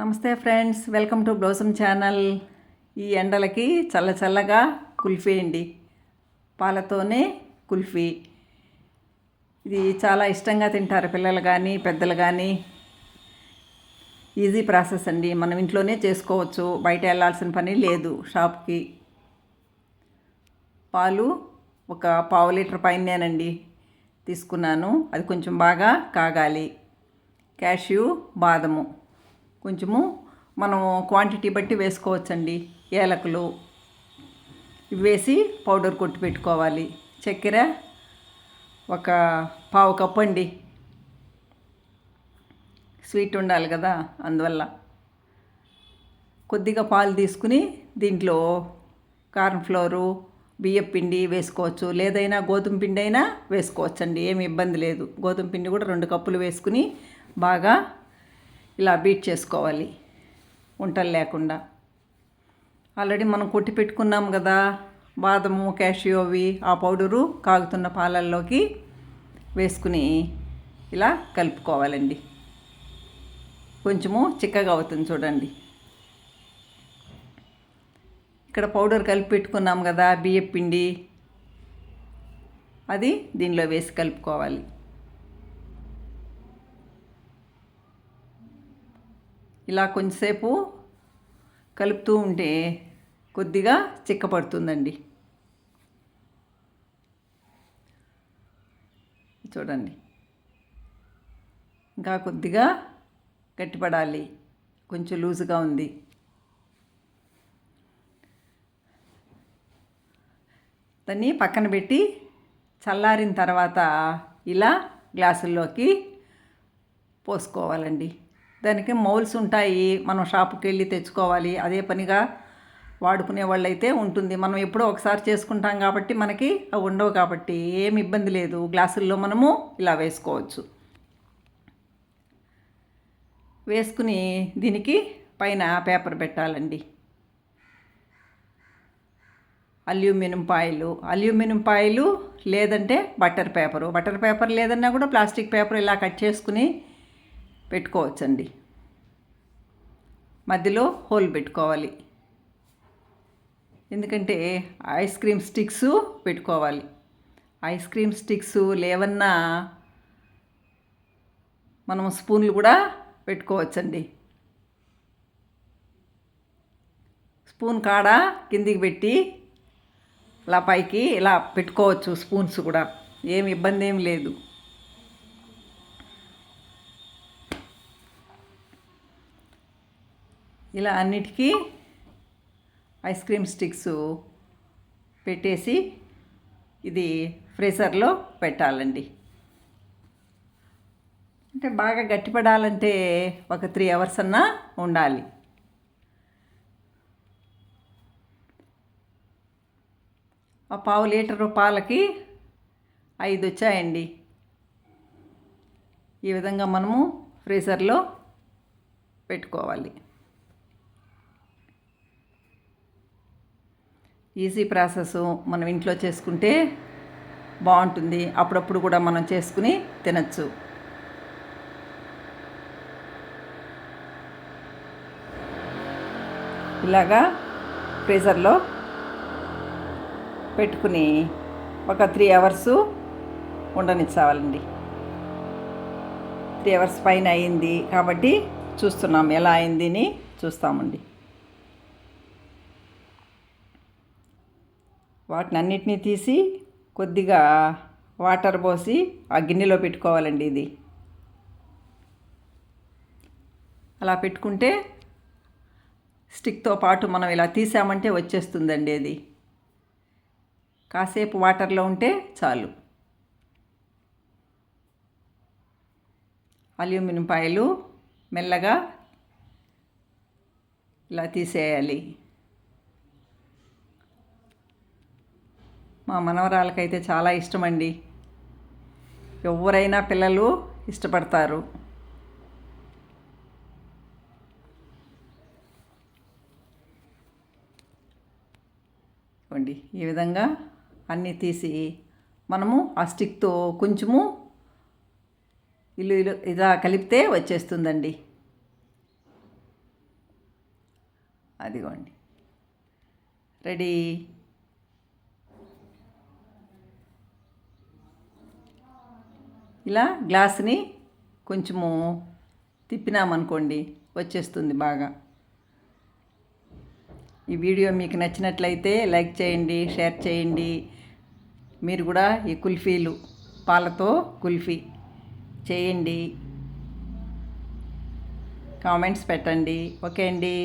నమస్తే friends welcome to blossom channel. ఈ ఎండలకి చల్ల చల్లగా కుల్ఫీ అండి. పాలతోనే కుల్ఫీ. ఇది చాలా ఇష్టంగా తింటారు పిల్లలు కానీ పెద్దలు కానీ ఈజీ ప్రాసెస్ అండి. మనం ఇంట్లోనే చేసుకోవచ్చు. బయట వెళ్ళాల్సిన పని లేదు షాప్కి. పాలు ఒక పావు లీటర్ పైనేనండి తీసుకున్నాను. అది కొంచెం బాగా కాగాలి. క్యాష్యూ బాదము. కొంచెము మనం క్వాంటిటీ బట్టి వేసుకోవచ్చండి. ఏలకులు ఇవి వేసి పౌడర్ కొట్టి పెట్టుకోవాలి. చక్కెర ఒక పావు కప్పు అండి. స్వీట్ ఉండాలి కదా అందువల్ల. కొద్దిగా పాలు తీసుకుని దీంట్లో కార్న్ ఫ్లోరు బియ్యం పిండి వేసుకోవచ్చు. లేదైనా గోధుమ పిండి అయినా వేసుకోవచ్చండి. ఏమి ఇబ్బంది లేదు. గోధుమ పిండి కూడా రెండు కప్పులు వేసుకుని బాగా ఇలా బీట్ చేసుకోవాలి. వంటలు లేకుండా. ఆల్రెడీ మనం కొట్టి పెట్టుకున్నాం కదా. బాదము క్యాషియో అవి ఆ పౌడరు కాగుతున్న పాలల్లోకి వేసుకుని ఇలా కలుపుకోవాలండి. కొంచెము చిక్కగా అవుతుంది చూడండి. ఇక్కడ పౌడర్ కలిపి పెట్టుకున్నాం కదా బియ్యం పిండి. అది దీనిలో వేసి కలుపుకోవాలి. ఇలా కొంచెంసేపు కలుపుతూ ఉంటే కొద్దిగా చిక్కపడుతుందండి. చూడండి. ఇంకా కొద్దిగా గట్టిపడాలి. కొంచెం లూజుగా ఉంది. దాన్ని పక్కన పెట్టి చల్లారిన తర్వాత ఇలా గ్లాసుల్లోకి పోసుకోవాలండి. దానికి మౌల్స్ ఉంటాయి. మనం షాపుకి వెళ్ళి తెచ్చుకోవాలి. అదే పనిగా వాడుకునే వాళ్ళైతే ఉంటుంది. మనం ఎప్పుడో ఒకసారి చేసుకుంటాం కాబట్టి మనకి అవి ఉండవు కాబట్టి ఏమి ఇబ్బంది లేదు. గ్లాసుల్లో మనము ఇలా వేసుకోవచ్చు. వేసుకుని దీనికి పైన పేపర్ పెట్టాలండి. అల్యూమినియం పాయలు. అల్యూమినియం పాయలు లేదంటే బటర్ పేపరు. బటర్ పేపర్ లేదన్నా కూడా ప్లాస్టిక్ పేపర్ ఇలా కట్ చేసుకుని పెట్టుకోవచ్చండి. మధ్యలో హోల్ పెట్టుకోవాలి. ఎందుకంటే ఐస్ క్రీమ్ స్టిక్స్ పెట్టుకోవాలి. ఐస్ క్రీమ్ స్టిక్స్ లేవన్నా మనం స్పూన్లు కూడా పెట్టుకోవచ్చండి. స్పూన్ కాడ కిందికి పెట్టి ఇలా పైకి ఇలా పెట్టుకోవచ్చు స్పూన్స్ కూడా. ఏమి ఇబ్బంది ఏం లేదు. ఇలా అన్నిటికీ ఐస్ క్రీమ్ స్టిక్స్ పెట్టేసి ఇది ఫ్రీజర్లో పెట్టాలండి. అంటే బాగా గట్టిపడాలంటే ఒక త్రీ అవర్స్ అన్నా ఉండాలి. ఆ పావు లీటరు పాలకి ఐదు వచ్చాయండి. ఈ విధంగా మనము ఫ్రీజర్లో పెట్టుకోవాలి. ఈజీ ప్రాసెస్ మనం ఇంట్లో చేసుకుంటే బాగుంటుంది. అప్పుడప్పుడు కూడా మనం చేసుకుని తినచ్చు. ఇలాగా ఫ్రీజర్లో పెట్టుకుని ఒక త్రీ అవర్స్ ఉండనిచ్చావాలండి. త్రీ అవర్స్ పైన అయింది కాబట్టి చూస్తున్నాం ఎలా అయింది అని చూస్తామండి. వాటిని అన్నిటినీ తీసి కొద్దిగా వాటర్ పోసి ఆ గిన్నెలో పెట్టుకోవాలండి ఇది. అలా పెట్టుకుంటే స్టిక్తో పాటు మనం ఇలా తీసామంటే వచ్చేస్తుందండి అది. కాసేపు వాటర్లో ఉంటే చాలు. అల్యూమినియం పాయలు మెల్లగా ఇలా తీసేయాలి. మా మనవరాలకైతే చాలా ఇష్టమండి. ఎవరైనా పిల్లలు ఇష్టపడతారు. ఇవ్వండి ఈ విధంగా అన్నీ తీసి మనము ఆ స్టిక్తో కొంచెము ఇల్లు ఇల్లు ఇలా కలిపితే వచ్చేస్తుందండి. అదిగోండి. రెడీ. ఇలా గ్లాస్ని కొంచెము తిప్పినామనుకోండి వచ్చేస్తుంది బాగా. ఈ వీడియో మీకు నచ్చినట్లయితే లైక్ చేయండి షేర్ చేయండి. మీరు కూడా ఈ కుల్ఫీలు పాలతో కుల్ఫీ చేయండి. కామెంట్స్ పెట్టండి. ఓకే అండి.